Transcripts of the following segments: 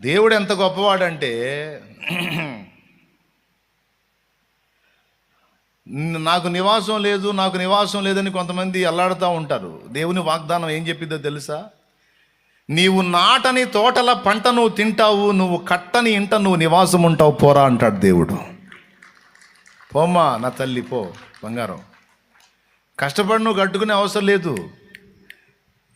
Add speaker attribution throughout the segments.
Speaker 1: దేవుడు ఎంత గొప్పవాడంటే నాకు నివాసం లేదు నాకు నివాసం లేదని కొంతమంది అల్లాడుతూ ఉంటారు. దేవుని వాగ్దానం ఏం చెప్పిందో తెలుసా? నీవు నాటని తోటల పంట నువ్వు తింటావు నువ్వు కట్టని ఇంట నువ్వు నివాసం ఉంటావు పోరా అంటాడు దేవుడు. పోమ్మా నా తల్లి పో బంగారం. కష్టపడి నువ్వు కట్టుకునే అవసరం లేదు.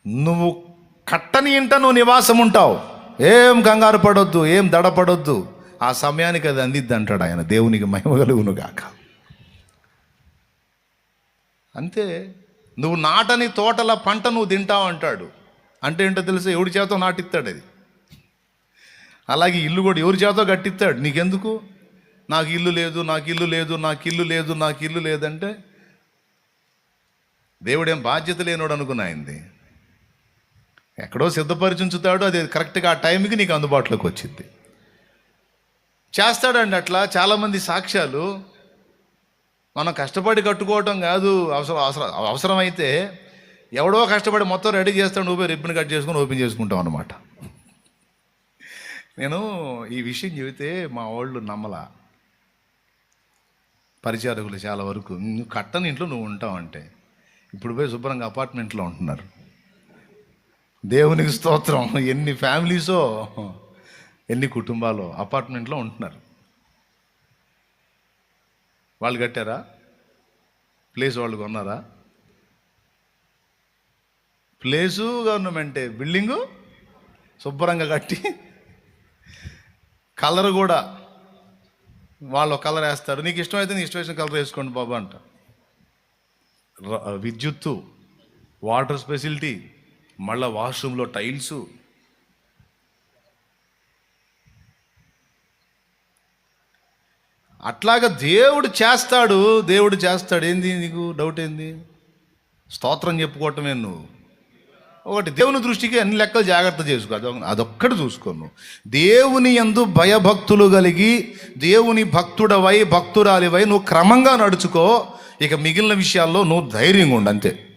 Speaker 1: నువ్వు కట్టని ఇంట నువ్వు నివాసం ఉంటావు. ఏం కంగారు పడొద్దు ఏం దడపడొద్దు ఆ సమయానికి అది అందిద్ది అంటాడు ఆయన. దేవునికి మహిమ కలుగును గాక. అంతే. నువ్వు నాటని తోటల పంట నువ్వు తింటావు అంటాడు. అంటే ఏంటో తెలుసా? ఎవడి చేత నాటిస్తాడు అది? అలాగే ఇల్లు కూడా ఎవరి చేత కట్టిస్తాడు? నీకెందుకు? నాకు ఇల్లు లేదు నాకు ఇల్లు లేదు నాకు ఇల్లు లేదు నాకు ఇల్లు లేదంటే దేవుడేం బాధ్యత లేనోడు అనుకున్నాయింది ఎక్కడో సిద్ధపరిచించుతాడు అది కరెక్ట్గా ఆ టైంకి నీకు అందుబాటులోకి వచ్చింది చేస్తాడండి అట్లా చాలామంది సాక్ష్యాలు మనం కష్టపడి కట్టుకోవటం కాదు అవసరం అవసరం అవసరమైతే ఎవడో కష్టపడి మొత్తం రెడీ చేస్తాడు ఊపే రిబ్బన్ కట్ చేసుకొని ఓపెన్ చేసుకుంటాం అనమాట నేను ఈ విషయం చెబితే మా వాళ్ళు నమ్మలా. పరిచారకులు చాలా వరకు నువ్వు కట్టని ఇంట్లో నువ్వు ఉంటావు అంటే ఇప్పుడు పోయి శుభ్రంగా అపార్ట్మెంట్లో ఉంటున్నారు. దేవునికి స్తోత్రం. ఎన్ని ఫ్యామిలీసో ఎన్ని కుటుంబాలు అపార్ట్మెంట్లో ఉంటున్నారు. వాళ్ళు కట్టారా? ప్లేస్ వాళ్ళు కొన్నారా? ప్లేసు గవర్నమెంటే. బిల్డింగు శుభ్రంగా కట్టి కలర్ కూడా వాళ్ళు కలర్ వేస్తారు. నీకు ఇష్టమైతే నీ ఇష్టం కలర్ వేసుకోండి బాబు అంట. విద్యుత్తు వాటర్ ఫెసిలిటీ మళ్ళా వాష్రూమ్లో టైల్సు. అట్లాగా దేవుడు చేస్తాడు దేవుడు చేస్తాడు. ఏంది నీకు డౌట్ ఏంది? స్తోత్రం చెప్పుకోవటమే నువ్వు. ఒకటి దేవుని దృష్టికి అన్ని లెక్కలు జాగ్రత్త చేసుకో. అదొ- అదొక్కటి చూసుకోను దేవుని యందు భయభక్తులు కలిగి దేవుని భక్తుడవై భక్తురాలివై నువ్వు క్రమంగా నడుచుకో. ఇక మిగిలిన విషయాల్లో నువ్వు ధైర్యంగా ఉండు అంతే.